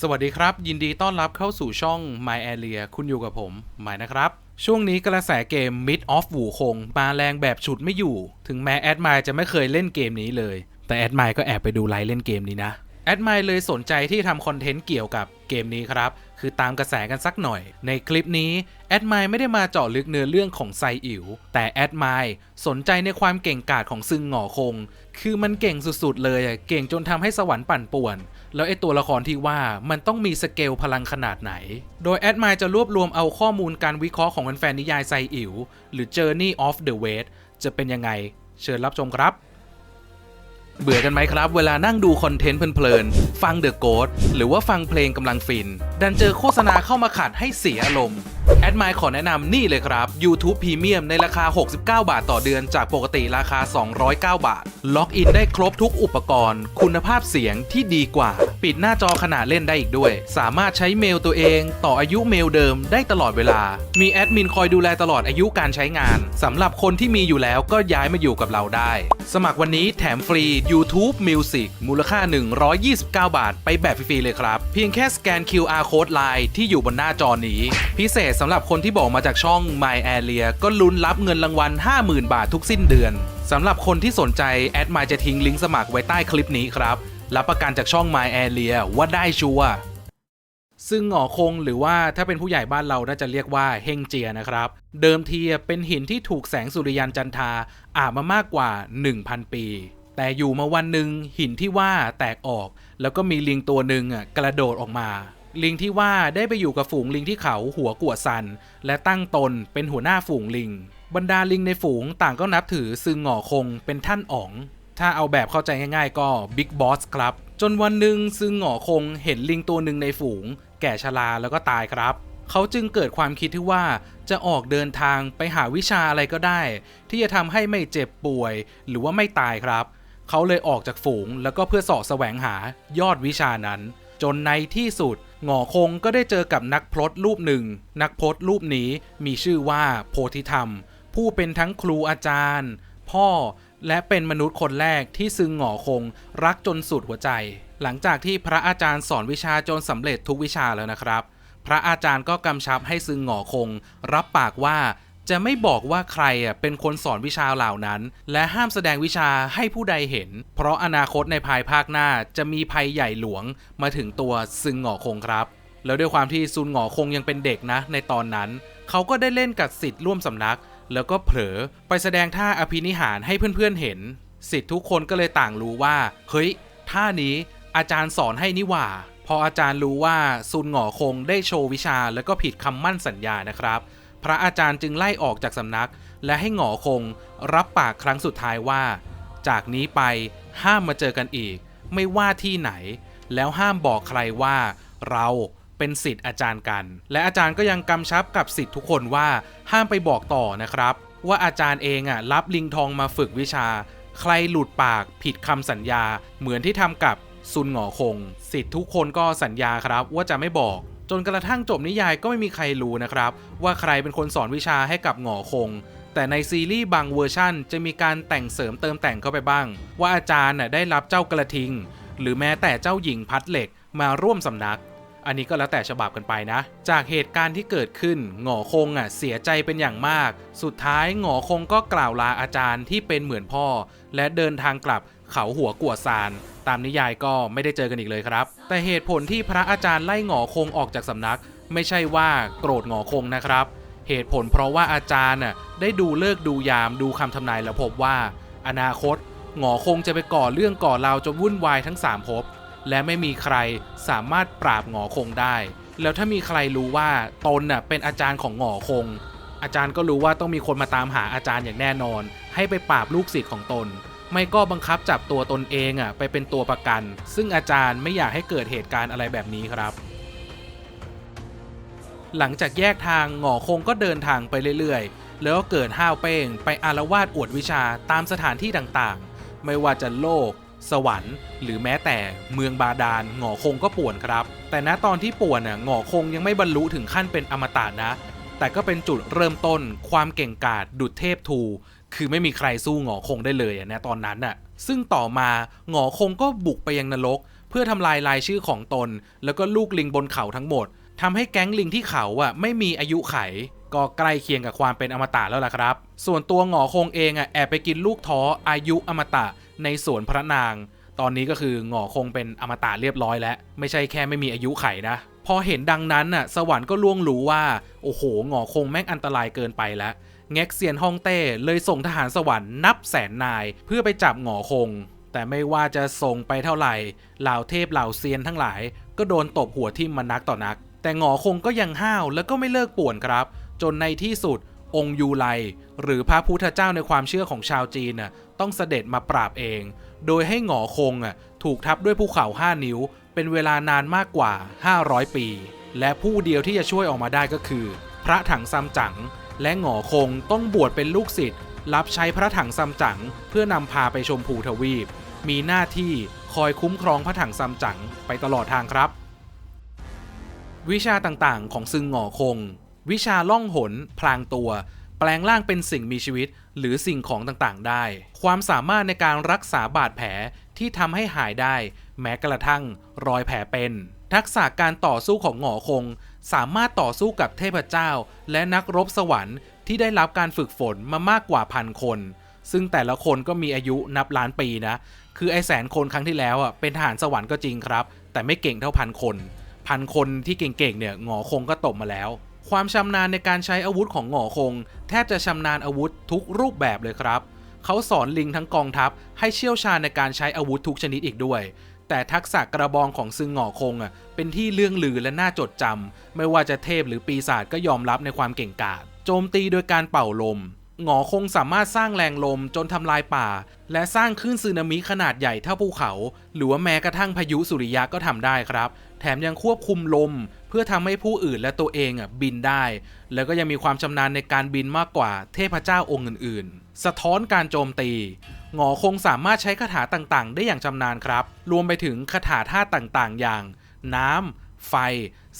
สวัสดีครับ ยินดีต้อนรับเข้าสู่ช่อง My Area คุณอยู่กับผมหมายนะครับ ช่วงนี้กระแสเกม Mid of วูคงมาแรงแบบฉุดไม่อยู่ ถึงแม้แอดมายจะไม่เคยเล่นเกมนี้เลย แต่แอดมายก็แอบไปดูไลฟ์เล่นเกมนี้นะแอดมายเลยสนใจที่ทำคอนเทนต์เกี่ยวกับเกมนี้ครับ คือตามกระแสกันสักหน่อย ในคลิปนี้แอดมายไม่ได้มาเจาะลึกเนื้อเรื่องของไซอิ๋วแต่แอดมายสนใจในความเก่งกาจของซึงหงอคง คือมันเก่งสุดๆเลยเก่งจนทำให้สวรรค์ปั่นป่วน แล้วไอ้ตัวละครที่ว่ามันต้องมีสเกลพลังขนาดไหน โดยแอดมายจะรวบรวมเอาข้อมูลการวิเคราะห์ของแฟนนิยายไซอิ๋วหรือ Journey of the West จะเป็นยังไง เชิญรับชมครับ เบื่อกันไหมครับ เวลานั่งดูคอนเทนต์เพลินๆ ฟังเดอะโกดหรือว่าฟังเพลงกำลังฟิน ดันเจอโฆษณาเข้ามาขัดให้เสียอารมณ์ แอดมายขอแนะนำนี่เลยครับ YouTube Premium ในราคา 69 บาทต่อเดือนจากปกติราคา 209 บาท ล็อกอินได้ครบทุกอุปกรณ์ คุณภาพเสียงที่ดีกว่า ปิดหน้าจอขนาดเล่นได้อีกด้วย สามารถใช้เมลตัวเอง ต่ออายุเมลเดิมได้ตลอดเวลา มีแอดมินคอยดูแลตลอดอายุการใช้งานสำหรับคนที่มีอยู่แล้วก็ย้ายมาอยู่กับเราได้ สมัครวันนี้แถมฟรี YouTube Music มูลค่า 129 บาท ไปแบบฟรีๆเลยครับ เพียงแค่สแกน QR Code Line ที่อยู่บนหน้าจอนี้ พิเศษสำหรับคนที่บอกมาจากช่อง My Area ก็ลุ้นรับเงินรางวัล 50,000 บาททุกสิ้นเดือนสำหรับคนที่สนใจแอดมายจะทิ้งลิงก์สมัครไว้ใต้คลิปนี้ครับ รับประกันจากช่อง My Area ว่าได้ชัวร์ซึ่งหงอคงหรือว่าถ้าเป็นผู้ใหญ่บ้านเราน่าจะเรียกว่าเฮงเจียนะครับ เดิมทีเป็นหินที่ถูกแสงสุริยันจันทราอาบมามากกว่า 1,000 ปี แต่อยู่มาวันหนึ่งหินที่ว่าแตกออก แล้วก็มีลิงตัวหนึ่งกระโดดออกมา ลิงที่ว่าได้ไปอยู่กับฝูงลิงที่เขาหัวกัวซัน และตั้งตนเป็นหัวหน้าฝูงลิง บรรดาลิงในฝูงต่างก็นับถือซึงหงอคงเป็นท่านอ๋อง ถ้าเอาแบบเข้าใจง่ายๆก็บิ๊กบอสครับ จนวันหนึ่งซึงหงอคงเห็นลิงตัวหนึ่งในฝูง แก่ชราแล้วก็ตายครับ เขาจึงเกิดความคิดที่ว่าจะออกเดินทางไปหาวิชาอะไรก็ได้ ที่จะทำให้ไม่เจ็บป่วย หรือว่าไม่ตายครับ เขาเลยออกจากฝูงแล้วก็เพื่อสาะแสวงหายอดวิชานั้น จนในที่สุดหงอคงก็ได้เจอกับนักพรตรูปหนึ่ง นักพรตรูปนี้มีชื่อว่าโพธิธรรม ผู้เป็นทั้งครูอาจารย์ พ่อและเป็นมนุษย์คนแรกที่ซึงหงอคงรักจนสุดหัวใจ หลังจากที่พระอาจารย์สอนวิชาจนสำเร็จทุกวิชาแล้วนะครับ พระอาจารย์ก็กำชับให้ซึงหงอคง รับปากว่า จะไม่บอกว่าใครอะเป็นคนสอนวิชาเหล่านั้น และห้ามแสดงวิชาให้ผู้ใดเห็น เพราะอนาคตในภายภาคหน้าจะมีภัยใหญ่หลวงมาถึงตัวซึงหงอคงครับ แล้วด้วยความที่ซุนหงอคงยังเป็นเด็กนะ ในตอนนั้น เขาก็ได้เล่นกับสิทธิ์ร่วมสำนัก แล้วก็เผลอไปแสดงท่าอภินิหารให้เพื่อนๆเห็นสิทธิ์ทุกคนก็เลยต่างรู้ว่าเฮ้ยท่านี้อาจารย์สอนให้นี่หว่า พออาจารย์รู้ว่าซุนหงอคงได้โชว์วิชาแล้วก็ผิดคำมั่นสัญญานะครับ พระอาจารย์จึงไล่ออกจากสำนัก และให้หงอคงรับปากครั้งสุดท้ายว่า จากนี้ไปห้ามมาเจอกันอีก ไม่ว่าที่ไหน แล้วห้ามบอกใครว่าเราเป็นสิทธิ์อาจารย์กัน และอาจารย์ก็ยังกำชับกับสิทธิ์ทุกคนว่าห้ามไปบอกต่อนะครับ ว่าอาจารย์เองอะรับลิงทองมาฝึกวิชา ใครหลุดปากผิดคำสัญญา เหมือนที่ทำกับซุนหงอคง สิทธิ์ทุกคนก็สัญญาครับว่าจะไม่บอก จนกระทั่งจบนิยายก็ไม่มีใครรู้นะครับ ว่าใครเป็นคนสอนวิชาให้กับหงอคง แต่ในซีรีส์บางเวอร์ชั่น จะมีการแต่งเสริมเติมแต่งเข้าไปบ้าง ว่าอาจารย์ได้รับเจ้ากระทิง หรือแม้แต่เจ้าหญิงพัดเหล็กมาร่วมสำนัก อันนี้ก็แล้วแต่ฉบับกันไปนะ จากเหตุการณ์ที่เกิดขึ้นหงอคงอะเสียใจเป็นอย่างมาก สุดท้ายหงอคงก็กล่าวลาอาจารย์ที่เป็นเหมือนพ่อ และเดินทางกลับเขาหัวกัวซาน ตามนิยายก็ไม่ได้เจอกันอีกเลยครับ แต่เหตุผลที่พระอาจารย์ไล่หงอคงออกจากสำนัก ไม่ใช่ว่าโกรธหงอคงนะครับ เหตุผลเพราะว่าอาจารย์น่ะได้ดูเลิกดูยามดูคำทำนายแล้วพบว่า อนาคตหงอคงจะไปก่อเรื่องก่อราวจนวุ่นวายทั้งสามภพและไม่มีใครสามารถปราบหงอคงได้ แล้วถ้ามีใครรู้ว่าตนน่ะเป็นอาจารย์ของหงอคง อาจารย์ก็รู้ว่าต้องมีคนมาตามหาอาจารย์อย่างแน่นอน ให้ไปปราบลูกศิษย์ของตน ไม่ก็บังคับจับตัวตนเองอะไปเป็นตัวประกัน ซึ่งอาจารย์ไม่อยากให้เกิดเหตุการณ์อะไรแบบนี้ครับ หลังจากแยกทางหงอคงก็เดินทางไปเรื่อยๆ แล้วก็เกิดห้าวเป้ง ไปอารวาสอวดวิชาตามสถานที่ต่างๆ ไม่ว่าจะโลก สวรรค์ หรือแม้แต่เมืองบาดาลหงอคงก็ป่วนครับ แต่ณตอนที่ป่วนน่ะหงอคงยังไม่บรรลุถึงขั้นเป็นอมตะนะแต่ก็เป็นจุดเริ่มต้นความเก่งกาจดุจเทพทู คือไม่มีใครสู้หงอคงได้เลยนะตอนนั้นน่ะ ซึ่งต่อมาหงอคงก็บุกไปยังนรก เพื่อทำลายรายชื่อของตน แล้วก็ลูกลิงบนเขาทั้งหมดทำให้แก๊งลิงที่เขาอะไม่มีอายุไข ก็ใกล้เคียงกับความเป็นอมตะแล้วล่ะครับ ส่วนตัวหงอคงเองอะแอบไปกินลูกท้ออายุอมตะในสวนพระนาง ตอนนี้ก็คือหงอคงเป็นอมตะเรียบร้อยแล้ว ไม่ใช่แค่ไม่มีอายุไขนะพอเห็นดังนั้นน่ะสวรรค์ก็ล่วงรู้ว่า โอ้โหหงอคงแม่งอันตรายเกินไปแล้ว แง็กเซียนฮ่องเต้เลยส่งทหารสวรรค์นับแสนนาย เพื่อไปจับหงอคง แต่ไม่ว่าจะส่งไปเท่าไหร่เหล่าเทพเหล่าเซียนทั้งหลาย ก็โดนตบหัวทิ่มมานักต่อนัก แต่หงอคงก็ยังห้าวแล้วก็ไม่เลิกป่วนครับ จนในที่สุดองค์ยูไล หรือพระพุทธเจ้าในความเชื่อของชาวจีนน่ะต้องเสด็จมาปราบเอง โดยให้หงอคงถูกทับด้วยภูเขา 5 นิ้ว เป็นเวลานานมากกว่า 500 ปี และผู้เดียวที่จะช่วยออกมาได้ก็คือ พระถังซัมจั๋ง และหงอคงต้องบวชเป็นลูกศิษย์รับใช้พระถังซัมจั๋งเพื่อนำพาไปชมพูทวีป มีหน้าที่คอยคุ้มครองพระถังซัมจั๋งไปตลอดทางครับ วิชาต่างๆ ของซึงหงอคง วิชาล่องหน พลางตัว แปลงร่างเป็นสิ่งมีชีวิต หรือสิ่งของต่างๆ ได้ ความสามารถในการรักษาบาดแผลที่ทำให้หายได้ แม้กระทั่งรอยแผลเป็น ทักษะการต่อสู้ของหงอคง สามารถต่อสู้กับเทพเจ้า และนักรบสวรรค์ที่ได้รับการฝึกฝนมามากกว่าพันคน ซึ่งแต่ละคนก็มีอายุนับล้านปีนะ คือไอแสนคนครั้งที่แล้วอะเป็นทหารสวรรค์ก็จริงครับ แต่ไม่เก่งเท่าพันคน พันคนที่เก่งๆเนี่ยหงอคงก็ตบมาแล้วความชำนาญในการใช้อาวุธของหงอคง แทบจะชำนาญอาวุธทุกรูปแบบเลยครับ เขาสอนลิงทั้งกองทัพให้เชี่ยวชาญในการใช้อาวุธทุกชนิดอีกด้วย แต่ทักษะกระบองของซึงหงอคงอะเป็นที่เลื่องลือและน่าจดจำไม่ว่าจะเทพหรือปีศาจก็ยอมรับในความเก่งกาจโจมตีโดยการเป่าลมหงอคงสามารถสร้างแรงลมจนทำลายป่า และสร้างคลื่นสึนามิขนาดใหญ่เท่าภูเขา หรือว่าแม้กระทั่งพายุสุริยะก็ทำได้ครับ แถมยังควบคุมลม เพื่อทำให้ผู้อื่นและตัวเองอะบินได้ แล้วก็ยังมีความชำนาญในการบินมากกว่าเทพเจ้าองค์อื่นๆ สะท้อนการโจมตี หงอคงสามารถใช้คาถาต่างๆ ได้อย่างชำนาญครับ รวมไปถึงคาถาธาต่างๆ อย่าง น้ำ ไฟ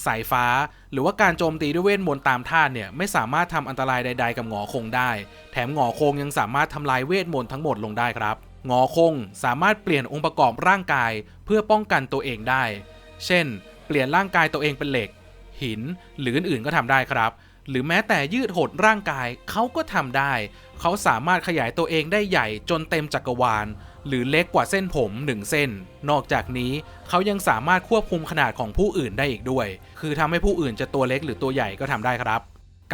สายฟ้า หรือว่าการโจมตีด้วยเวทมนต์ตามธาเนี่ยไม่สามารถทำอันตรายใด ๆ กับหงอคงได้ แถมหงอคงยังสามารถทำลายเวทมนต์ทั้งหมดลงได้ครับ หงอคงสามารถเปลี่ยนองค์ประกอบร่างกายเพื่อป้องกันตัวเองได้ เช่น เปลี่ยนร่างกายตัวเองเป็นเหล็ก หินหรืออื่นๆก็ทำได้ครับ หรือแม้แต่ยืดหดร่างกายเขาก็ทำได้ เขาสามารถขยายตัวเองได้ใหญ่จนเต็มจักรวาล หรือเล็กกว่าเส้นผมหนึ่งเส้น นอกจากนี้เขายังสามารถควบคุมขนาดของผู้อื่นได้อีกด้วย คือทำให้ผู้อื่นจะตัวเล็กหรือตัวใหญ่ก็ทำได้ครับ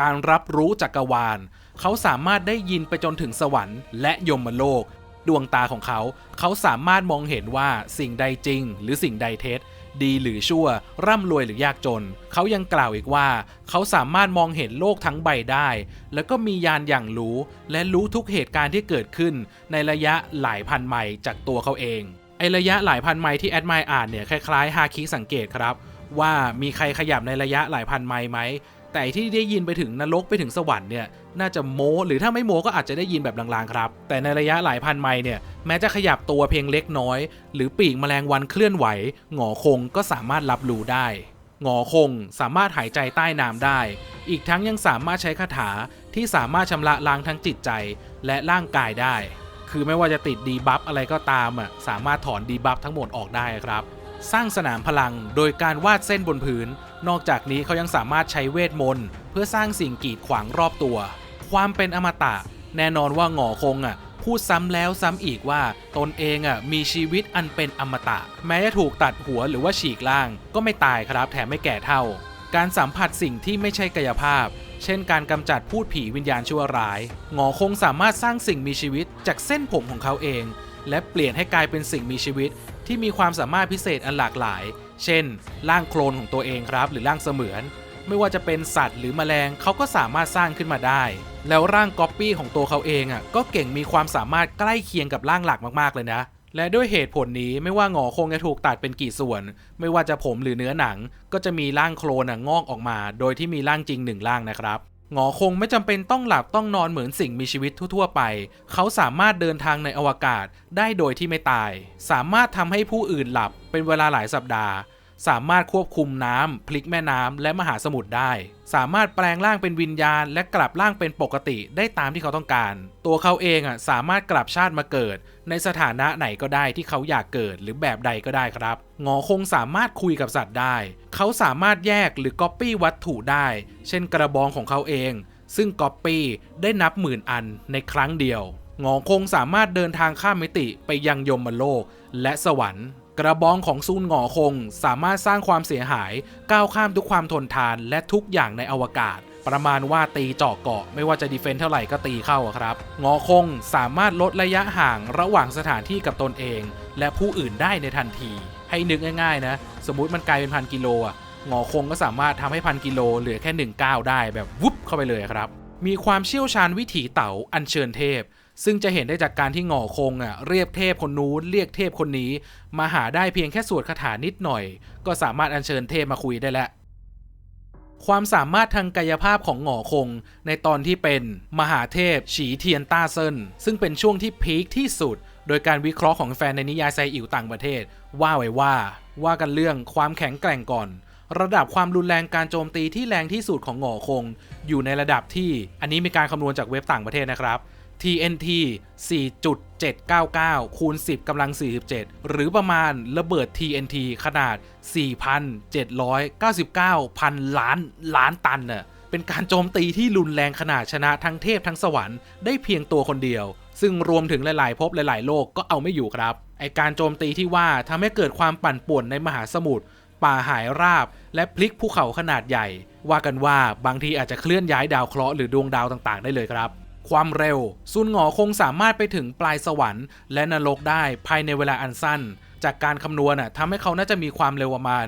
การรับรู้จักรวาล เขาสามารถได้ยินไปจนถึงสวรรค์และยมโลก ดวงตาของเขา เขาสามารถมองเห็นว่าสิ่งใดจริง หรือสิ่งใดเท็จ ดีหรือชั่ว ร่ำรวยหรือยากจน เขายังกล่าวอีกว่า เขาสามารถมองเห็นโลกทั้งใบได้ แล้วก็มียานอย่างรู้ และรู้ทุกเหตุการณ์ที่เกิดขึ้น ในระยะหลายพันไมล์จากตัวเขาเองไอระยะหลายพันไมล์ที่แอดไมล์อ่านเนี่ยคล้ายๆฮาคิสังเกตครับว่ามีใครขยับในระยะหลายพันไมล์ไหม แต่ที่ได้ยินไปถึงนรกไปถึงสวรรค์เนี่ยน่าจะโมหรือถ้าไม่โมก็อาจจะได้ยินแบบลางๆครับ แต่ในระยะหลายพันไมล์เนี่ยแม้จะขยับตัวเพียงเล็กน้อย หรือปีกแมลงวันเคลื่อนไหวหงอคงก็สามารถรับรู้ได้หงอคงสามารถหายใจใต้น้ำได้ อีกทั้งยังสามารถใช้คาถาที่สามารถชำระล้างทั้งจิตใจและร่างกายได้ คือไม่ว่าจะติดดีบัฟอะไรก็ตามอะสามารถถอนดีบัฟทั้งหมดออกได้ครับ สร้างสนามพลังโดยการวาดเส้นบนพื้นนอกจากนี้เขายังสามารถใช้เวทมนต์ เพื่อสร้างสิ่งกีดขวางรอบตัว ความเป็นอมตะ แน่นอนว่าหงอคงอะพูดซ้ำแล้วซ้ำอีกว่าตนเองอะมีชีวิตอันเป็นอมตะ แม้จะถูกตัดหัวหรือว่าฉีกล่าง ก็ไม่ตายครับแถมไม่แก่เท่า การสัมผัสสิ่งที่ไม่ใช่กายภาพ เช่นการกำจัดพูดผีวิญญาณชั่วร้ายหงอคงสามารถสร้างสิ่งมีชีวิตจากเส้นผมของเขาเอง และเปลี่ยนให้กลายเป็นสิ่งมีชีวิต ที่มีความสามารถพิเศษอันหลากหลาย เช่น ร่างโคลนของตัวเองครับ หรือร่างเสมือน ไม่ว่าจะเป็นสัตว์หรือแมลงเขาก็สามารถสร้างขึ้นมาได้ แล้วร่างก๊อปปี้ของตัวเขาเองอะก็เก่งมีความสามารถใกล้เคียงกับร่างหลักมากๆเลยนะ และด้วยเหตุผลนี้ไม่ว่าหงอคงจะถูกตัดเป็นกี่ส่วน ไม่ว่าจะผมหรือเนื้อหนัง ก็จะมีร่างโคลนงอกออกมา โดยที่มีร่างจริงหนึ่งร่างนะครับ หงอคงไม่จำเป็นต้องหลับต้องนอนเหมือนสิ่งมีชีวิตทั่วๆไป เขาสามารถเดินทางในอวกาศได้โดยที่ไม่ตาย สามารถทำให้ผู้อื่นหลับเป็นเวลาหลายสัปดาห์ สามารถควบคุมน้ำพลิกแม่น้ำและมหาสมุทรได้ สามารถแปลงร่างเป็นวิญญาณ และกลับร่างเป็นปกติได้ตามที่เขาต้องการ ตัวเขาเองอะสามารถกลับชาติมาเกิด ในสถานะไหนก็ได้ที่เขาอยากเกิดหรือแบบใดก็ได้ครับงอคงสามารถคุยกับสัตว์ได้ เขาสามารถแยกหรือก๊อปปี้วัตถุได้ เช่นกระบองของเขาเอง ซึ่งก๊อปปี้ได้นับหมื่นอันในครั้งเดียวงอคงสามารถเดินทางข้ามมิติไปยังยมโลก และสวรรค์ กระบองของซูนหงอคง สามารถสร้างความเสียหายก้าวข้ามทุกความทนทานและทุกอย่างในอวกาศ ประมาณว่าตีเจาะเกาะ ไม่ว่าจะดีเฟนเท่าไหร่ก็ตีเข้าครับงอคงสามารถลดระยะห่างระหว่างสถานที่กับตนเอง และผู้อื่นได้ในทันที ให้นึกง่ายๆนะ สมมุติมันไกลเป็นพันกิโลอะงอคงก็สามารถทำให้พันกิโลเหลือแค่หนึ่งก้าวได้แบบวุบเข้าไปเลยครับมีความเชี่ยวชาญวิถีเต๋าอัญเชิญเทพ ซึ่งจะเห็นได้จากการที่หงอคงอะเรียกเทพคนนู้นเรียกเทพคนนี้ มาหาได้เพียงแค่สวดคาถานิดหน่อย ก็สามารถอัญเชิญเทพมาคุยได้แล้วความสามารถทางกายภาพของหงอคง ในตอนที่เป็นมหาเทพ ฉีเทียนต้าเซินซึ่งเป็นช่วงที่พีคที่สุด โดยการวิเคราะห์ของแฟนในนิยายไซอิ๋วต่างประเทศ ว่าไว้ว่า ว่ากันเรื่องความแข็งแกร่งก่อน ระดับความรุนแรงการโจมตีที่แรงที่สุดของหงอคง อยู่ในระดับที่อันนี้มีการคำนวณจากเว็บต่างประเทศนะครับ TNT 4.799 คูณ 10กำลัง 47 หรือประมาณระเบิด TNT ขนาด 4,799พันล้านล้านตันน่ะเป็นการโจมตีที่รุนแรงขนาดชนะทั้งเทพทั้งสวรรค์ได้เพียงตัวคนเดียว ซึ่งรวมถึงหลาย ๆ ภพหลาย ๆ โลกก็เอาไม่อยู่ครับ ไอการโจมตีที่ว่าทำให้เกิดความปั่นป่วนในมหาสมุทรป่าหายราบ และพลิกภูเขาขนาดใหญ่ ว่ากันว่าบางทีอาจจะเคลื่อนย้ายดาวเคราะห์หรือดวงดาวต่าง ๆ ได้เลยครับ ความเร็ว ซุนหงอคงสามารถไปถึงปลายสวรรค์และนรกได้ภายในเวลาอันสั้น จากการคำนวณทำให้เขาน่าจะมีความเร็วประมาณ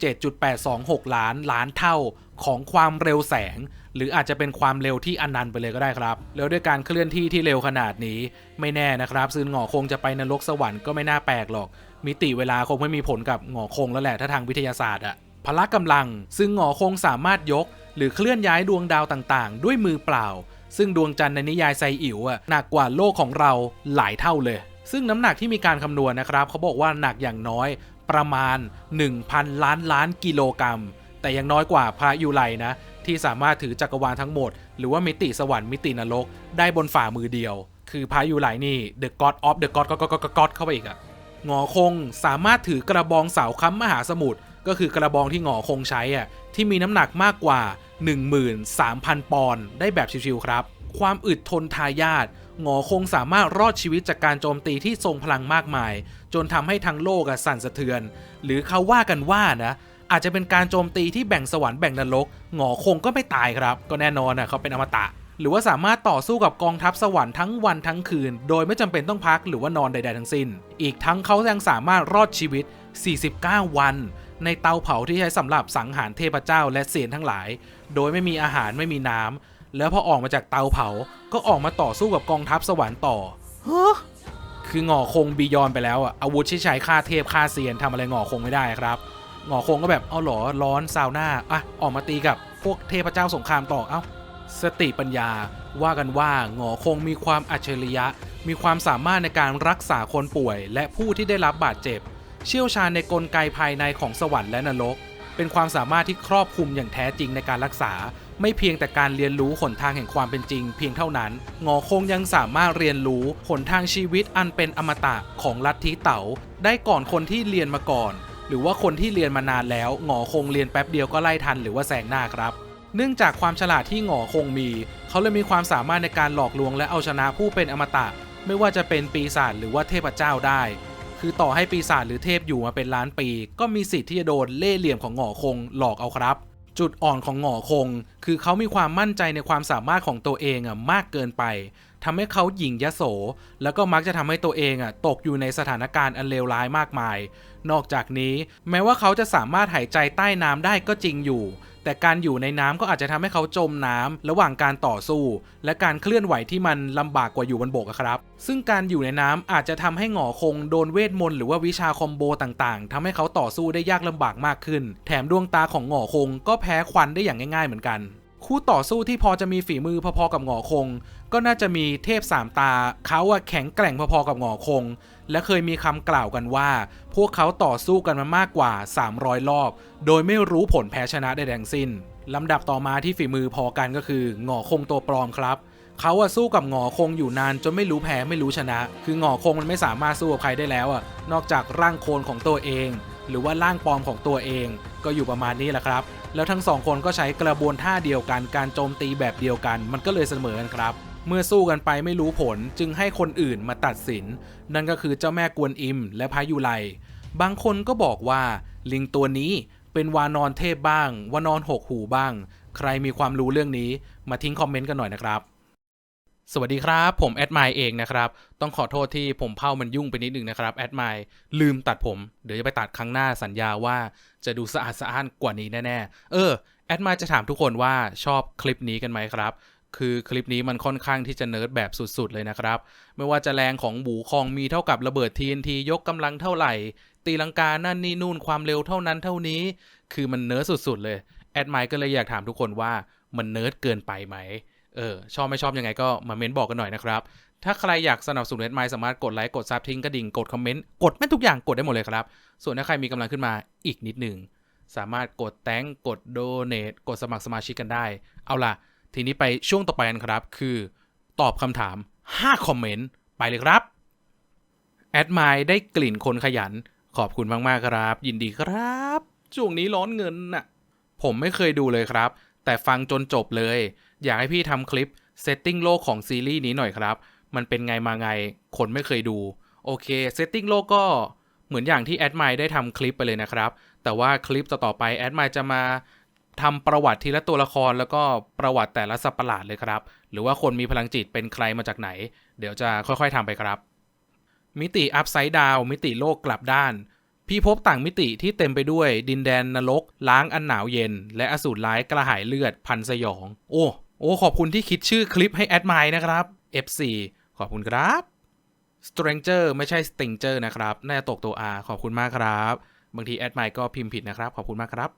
97.826 ล้านล้านเท่าของความเร็วแสง หรืออาจจะเป็นความเร็วที่อนันต์ไปเลยก็ได้ครับ แล้วด้วยการเคลื่อนที่ที่เร็วขนาดนี้ ไม่แน่นะครับซึนหงอคงจะไปนรกสวรรค์ก็ไม่น่าแปลกหรอก มิติเวลาคงไม่มีผลกับหงอคงแล้วแหละถ้าทางวิทยาศาสตร์อะพละกำลังซึ่งหงอคงสามารถยก หรือเคลื่อนย้ายดวงดาวต่างๆ ด้วยมือเปล่า ซึ่งดวงจันทร์ในนิยายไซอิ๋วอะหนักกว่าโลกของเราหลายเท่าเลย ซึ่งน้ำหนักที่มีการคำนวณนะครับเขาบอกว่าหนักอย่างน้อยประมาณ 1,000 ล้านล้านกิโลกรัม แต่ยังน้อยกว่าพระยูไลนะที่สามารถถือจักรวาลทั้งหมด หรือว่ามิติสวรรค์มิตินรก ได้บนฝ่ามือเดียว คือพระยูไลนี่ The God of the God God God God God เข้าไปอีกอะงอคงสามารถถือกระบองเสาค้ำมหาสมุทร ก็คือกระบองที่หงอคงใช้อะที่มีน้ำหนักมากกว่า 13,000 ปอนด์ได้แบบชิวๆครับ ความอึดทนทายาทหงอคงสามารถรอดชีวิตจากการโจมตีที่ทรงพลังมากมาย จนทำให้ทั้งโลกสั่นสะเทือน หรือเขาว่ากันว่านะอาจจะเป็นการโจมตีที่แบ่งสวรรค์แบ่งนรกหงอคงก็ไม่ตายครับ ก็แน่นอนอะเขาเป็นอมตะ หรือว่าสามารถต่อสู้กับกองทัพสวรรค์ทั้งวันทั้งคืน โดยไม่จำเป็นต้องพักหรือว่านอนใด ๆ ทั้งสิ้น อีกทั้งเขายังสามารถรอดชีวิต 49 วัน ในเตาเผาที่ใช้สำหรับสังหารเทพเจ้าและเสียนทั้งหลาย โดยไม่มีอาหารไม่มีน้ำแล้วพอออกมาจากเตาเผาก็ออกมาต่อสู้กับกองทัพสวรรค์ต่อฮะคืองอคงบียอนไปแล้วอะอาวุธที่ใช้ฆ่าเทพฆ่าเซียนทำอะไรงอคงไม่ได้ครับงอคงก็แบบเอาหรอร้อนซาวน่าอะออกมาตีกับพวกเทพเจ้าสงครามต่อเอ้าสติปัญญาว่ากันว่าหงอคงมีความอัจฉริยะ มีความสามารถในการรักษาคนป่วย และผู้ที่ได้รับบาดเจ็บ เชี่ยวชาญในกลไกภายในของสวรรค์และนรก เป็นความสามารถที่ครอบคลุมอย่างแท้จริงในการรักษา ไม่เพียงแต่การเรียนรู้หนทางแห่งความเป็นจริง เพียงเท่านั้นหงอคงยังสามารถเรียนรู้หนทางชีวิตอันเป็นอมตะของลัทธิเต๋าได้ก่อนคนที่เรียนมาก่อน หรือว่าคนที่เรียนมานานแล้วหงอคงเรียนแป๊บเดียวก็ไล่ทันหรือว่าแซงหน้าครับเนื่องจากความฉลาดที่หงอคงมี เขาเลยมีความสามารถในการหลอกลวงและเอาชนะผู้เป็นอมตะ ไม่ว่าจะเป็นปีศาจหรือว่าเทพเจ้าได้ คือต่อให้ปีศาจหรือเทพอยู่มาเป็นล้านปี ก็มีสิทธิ์ที่จะโดนเล่เหลี่ยมของหงอคงหลอกเอาครับ จุดอ่อนของหงอคง คือเขามีความมั่นใจในความสามารถของตัวเองอะมากเกินไปทำให้เขาหยิ่งยโส แล้วก็มักจะทำให้ตัวเองอะตกอยู่ในสถานการณ์อันเลวร้ายมากมาย นอกจากนี้ แม้ว่าเขาจะสามารถหายใจใต้น้ำได้ก็จริงอยู่ แต่การอยู่ในน้ำก็อาจจะทำให้เขาจมน้ำระหว่างการต่อสู้ และการเคลื่อนไหวที่มันลำบากกว่าอยู่บนบกครับ ซึ่งการอยู่ในน้ำอาจจะทำให้หงอคงโดนเวทมนต์หรือว่าวิชาคอมโบต่างๆทำให้เขาต่อสู้ได้ยากลำบากมากขึ้น แถมดวงตาของหงอคงก็แพ้ควันได้อย่างง่าย ๆเหมือนกัน คู่ต่อสู้ที่พอจะมีฝีมือพอๆกับหงอคง ก็น่าจะมีเทพสามตาเขาอะแข็งแกร่งพอๆกับหงอคง และเคยมีคำกล่าวกันว่า พวกเขาต่อสู้กันมามากกว่า 300 รอบ โดยไม่รู้ผลแพ้ชนะใดๆทั้งสิ้นลำดับต่อมาที่ฝีมือพอกันก็คือหงอคงตัวปลอมครับเขาอะสู้กับหงอคงอยู่นานจนไม่รู้แพ้ไม่รู้ชนะ คือหงอคงมันไม่สามารถสู้กับใครได้แล้วอะนอกจากร่างโคลนของตัวเอง หรือว่าร่างปลอมของตัวเอง ก็อยู่ประมาณนี้แหละครับ แล้วทั้งสองคนก็ใช้กระบวนท่าเดียวกันการโจมตีแบบเดียวกัน มันก็เลยเสมอกันครับ เมื่อสู้กันไปไม่รู้ผลจึงให้คนอื่นมาตัดสิน นั่นก็คือเจ้าแม่กวนอิม และพายุไลบางคนก็บอกว่า ลิงตัวนี้เป็นวานอนเทพบ้าง วานอนหกหูบ้าง ใครมีความรู้เรื่องนี้มาทิ้งคอมเมนต์กันหน่อยนะครับ สวัสดีครับ ผมแอดไมเองนะครับ ต้องขอโทษที่ผมเผามันยุ่งไปนิดนึงนะครับแอดไมลืมตัดผม เดี๋ยวจะไปตัดครั้งหน้าสัญญาว่าจะดูสะอาดสะอ้านกว่านี้แน่ๆ เออแอดไมจะถามทุกคนว่าชอบคลิปนี้กันไหมครับ คือคลิปนี้มันค่อนข้างที่จะเนิร์ดแบบสุดๆเลยนะครับ ไม่ว่าจะแรงของบูคองมีเท่ากับระเบิด TNT ยกกำลังเท่าไหร่ ตีลังกานั่นนี่นู่นความเร็วเท่านั้นเท่านี้ คือมันเนิร์ดสุดๆเลยแอดไมก็เลยอยากถามทุกคนว่ามันเนิร์ดเกินไปไหม เออชอบไม่ชอบยังไงก็มาเม้นบอกกันหน่อยนะครับ ถ้าใครอยากสนับสนุนเอ็ดไมสามารถกดไลค์กดซับทิ้งกระดิ่งกดคอมเมนต์กดแม่ทุกอย่างกดได้หมดเลยครับ ส่วนถ้าใครมีกำลังขึ้นมาอีกนิดหนึ่งสามารถกดแตงกดโดเน a t กดสมัครสมาชิกกันได้ เอาล่ะ ทีนี้ไปช่วงต่อไปกันครับ คือตอบคำถาม 5 คอมเมนต์ ไปเลยครับ แอดไมได้กลิ่นคนขยัน ขอบคุณมาก ๆ ครับ ยินดีครับช่วงนี้ร้อนเงินน่ะ ผมไม่เคยดูเลยครับ แต่ฟังจนจบเลย อยากให้พี่ทำคลิปเซตติ้งโลกของซีรีส์นี้หน่อยครับ มันเป็นไงมาไง คนไม่เคยดู โอเคเซตติ้งโลกก็เหมือนอย่างที่แอดไมได้ทำคลิปไปเลยนะครับ แต่ว่าคลิปต่อๆไปแอดไมจะมาทำประวัติทีละตัวละครแล้วก็ประวัติแต่ละสัตว์ประหลาดเลยครับ หรือว่าคนมีพลังจิตเป็นใครมาจากไหน เดี๋ยวจะค่อยๆทำไปครับ มิติอัพไซด์ดาวมิติโลกกลับด้านพี่พบต่างมิติที่เต็มไปด้วยดินแดนนรก ล้างอันหนาวเย็น และอสูรร้ายกระหายเลือดพันสยอง โอ้ โอ้ขอบคุณที่คิดชื่อคลิปให้แอดไมล์นะครับ FC ขอบคุณครับ Stranger ไม่ใช่ Stinger นะครับ น่าจะตกตัว R ขอบคุณมากครับ บางทีแอดไมล์ก็พิมพ์ผิดนะครับ ขอบคุณมากครับ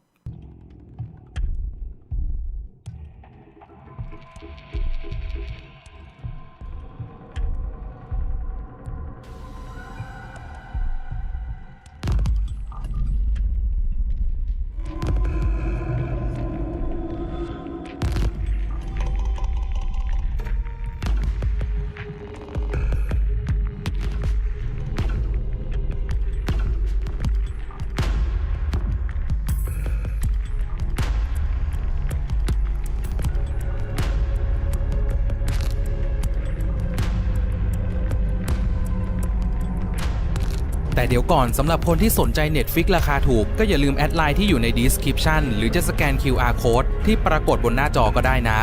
เดี๋ยวก่อนสำหรับคนที่สนใจ Netflix ราคาถูก ก็อย่าลืมแอดไลน์ที่อยู่ใน description หรือจะสแกน QR code ที่ปรากฏบนหน้าจอก็ได้นะ